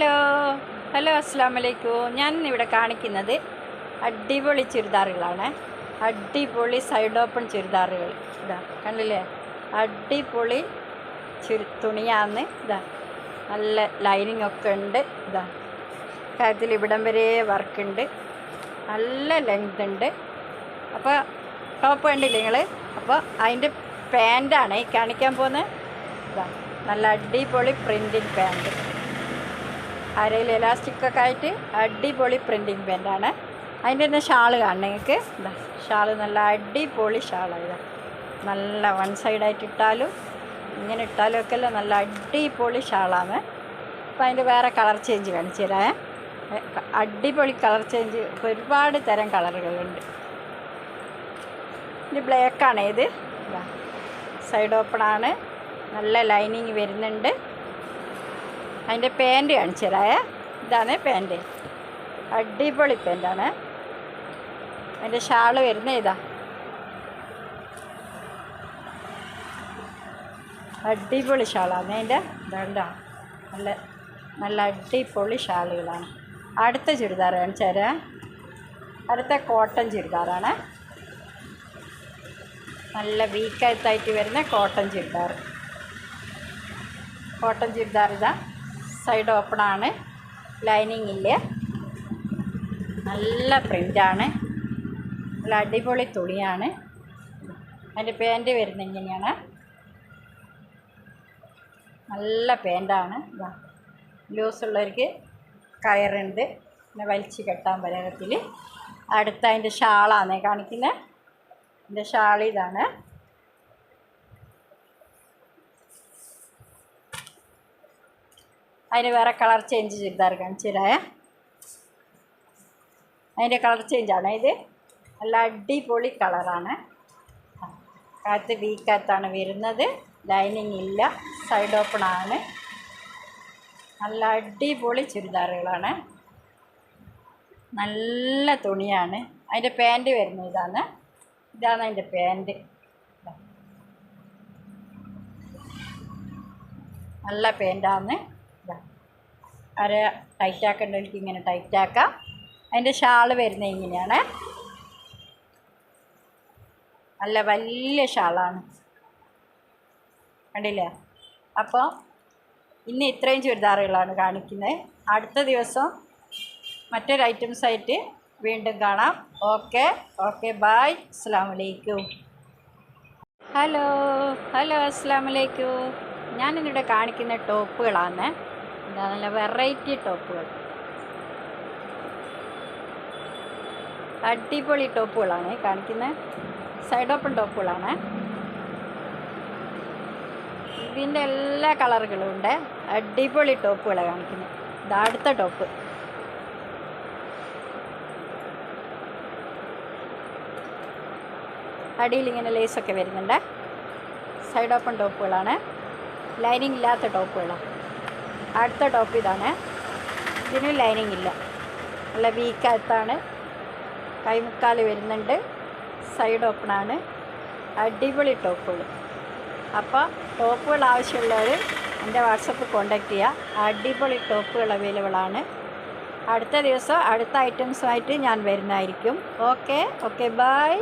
Hello. Hello അസ്സാം വലൈക്കും ഞാൻ ഇവിടെ കാണിക്കുന്നത് അടിപൊളി ചുരിദാറുകളാണ്. അടിപൊളി സൈഡ് ഓപ്പൺ ചുരിദാറുകൾ. ഇതാ കണ്ടില്ലേ? അടിപൊളി ചുരി തുണിയാന്ന് ഇതാ നല്ല ലൈനിങ് ഒക്കെ ഉണ്ട്. ഇതാ കാര്യത്തിൽ ഇവിടം വരെ വർക്ക് ഉണ്ട്. നല്ല ലെങ്ത് ഉണ്ട്. അപ്പോൾ ടോപ്പ് കണ്ടില്ലേ നിങ്ങൾ അപ്പോൾ അതിന്റെ പാന്റാണ് ഈ കാണിക്കാൻ പോകുന്നത്. ഇതാ നല്ല അടിപൊളി പ്രിന്റിങ് പാന്റ് അരയിൽ എലാസ്റ്റിക്കൊക്കെ ആയിട്ട് അടിപൊളി പ്രിന്റിങ് പെന്റാണ് അതിന്റെ തന്നെ ഷാൾ കാണണം നിങ്ങൾക്ക്. എന്താ ഷാൾ നല്ല അടിപൊളി ഷാളാണ് നല്ല വൺ സൈഡായിട്ട് ഇട്ടാലും ഇങ്ങനെ ഇട്ടാലും ഒക്കെ അല്ല നല്ല അടിപൊളി ഷാളാണ്. അപ്പോൾ അതിന്റെ വേറെ കളർ ചേഞ്ച് കാണിച്ചു തരാം അടിപൊളി കളർ ചേഞ്ച് ഒരുപാട് തരം കളറുകളുണ്ട് ഇത് ബ്ലാക്കാണ് ഇത്. സൈഡ് ഓപ്പണാണ് നല്ല ലൈനിങ് വരുന്നുണ്ട്. അതിന്റെ പാന്റ് കാണിച്ചു തരാമേ ഇതാണ് പാന്റ്. അടിപൊളി പാന്റാണ്. അതിന്റെ ഷാൾ വരുന്ന ഇതാ. അടിപൊളി ഷാളാണ്. അതിന്റെ ഇതാ നല്ല നല്ല അടിപൊളി ഷാളുകളാണ്. അടുത്ത ചുരിദാർ കാണിച്ചു തരാം അടുത്ത കോട്ടൺ ചുരിദാറാണ്. നല്ല വീക്കായിട്ടായിട്ട് വരുന്ന കോട്ടൺ ചുരിദാർ. കോട്ടൺ ചുരിദാർ ഇതാ. സൈഡ് ഓപ്പൺ ആണ് ലൈനിങ് ഇല്ല നല്ല പ്രിന്റാണ് നല്ല അടിപൊളി തുണിയാണ്. അതിന്റെ പാന്റ് വരുന്ന ഇങ്ങനെയാണ്. നല്ല പാന്റാണ് ലൂസുള്ളവർക്ക് കയറുണ്ട്. പിന്നെ വലിച്ച് കെട്ടാൻ പരകത്തിൽ അടുത്ത അതിന്റെ ഷാളാണ് കാണിക്കുന്നത് എന്റെ ഷാൾ ഇതാണ്. അതിന് വേറെ കളർ ചേഞ്ച് ചെയ്തായിരിക്കാം കാണിച്ചു തരാമേ അതിന്റെ കളർ ചേഞ്ചാണ് ഇത് നല്ല അടിപൊളി കളറാണ് കാത്ത് വീക്കാത്താണ് വരുന്നത്. ലൈനിങ് ഇല്ല. സൈഡ് ഓപ്പൺ ആണ്. നല്ല അടിപൊളി ചുരിദാറുകളാണ്. നല്ല തുണിയാണ്. അതിന്റെ പാന്റ് വരുന്നത് ഇതാണ്. ഇതാണ് അതിന്റെ പാന്റ് നല്ല പാന്റാണ് അര ടൈറ്റാക്കേണ്ടവർക്ക് ഇങ്ങനെ ടൈറ്റാക്കാം അതിന്റെ ഷാൾ വരുന്നത് ഇങ്ങനെയാണ്. നല്ല വലിയ ഷാളാണ്. കണ്ടില്ലേ? അപ്പോൾ ഇന്ന് ഇത്രയും ചുരിദാറുകളാണ് കാണിക്കുന്നത്. അടുത്ത ദിവസം മറ്റൊരു ഐറ്റംസ് ആയിട്ട് വീണ്ടും കാണാം. ഓക്കെ ഓക്കെ ബായ് അസ്സാം വലൈക്കും ഹലോ ഹലോ അസ്സാം വലൈക്കും ഞാനിന്നിവിടെ കാണിക്കുന്ന ടോപ്പുകളാണ്. എന്താ നല്ല വെറൈറ്റി ടോപ്പുകൾ. അടിപൊളി ടോപ്പുകളാണ് കാണിക്കുന്നത് സൈഡ് ഓപ്പൺ ടോപ്പുകളാണ്. ഇതിന്റെ എല്ലാ കളറുകളും ഉണ്ട്. അടിപൊളി ടോപ്പുകളാണ് കാണിക്കുന്നത് ഇത് അടുത്ത ടോപ്പ്. അടിയിൽ ഇങ്ങനെ ലേസൊക്കെ വരുന്നുണ്ട്. Side open ടോപ്പുകളാണ്. ലൈനിങ് ഇല്ലാത്ത ടോപ്പുകളാണ് അടുത്ത ടോപ്പ് ഇതാണ്. ഇതിന് ലൈനിങ് ഇല്ല. നല്ല വീക്കകത്താണ് കൈമുക്കാൽ വരുന്നുണ്ട്. സൈഡ് ഓപ്പണാണ് അടിപൊളി ടോപ്പുകൾ അപ്പോൾ ടോപ്പുകൾ ആവശ്യമുള്ളവർ എന്റെ വാട്സപ്പ് കോണ്ടാക്ട് ചെയ്യുക അടിപൊളി ടോപ്പുകൾ അവൈലബിൾ ആണ്. അടുത്ത ദിവസം അടുത്ത ഐറ്റംസുമായിട്ട് ഞാൻ വരുന്നതായിരിക്കും. Okay okay bye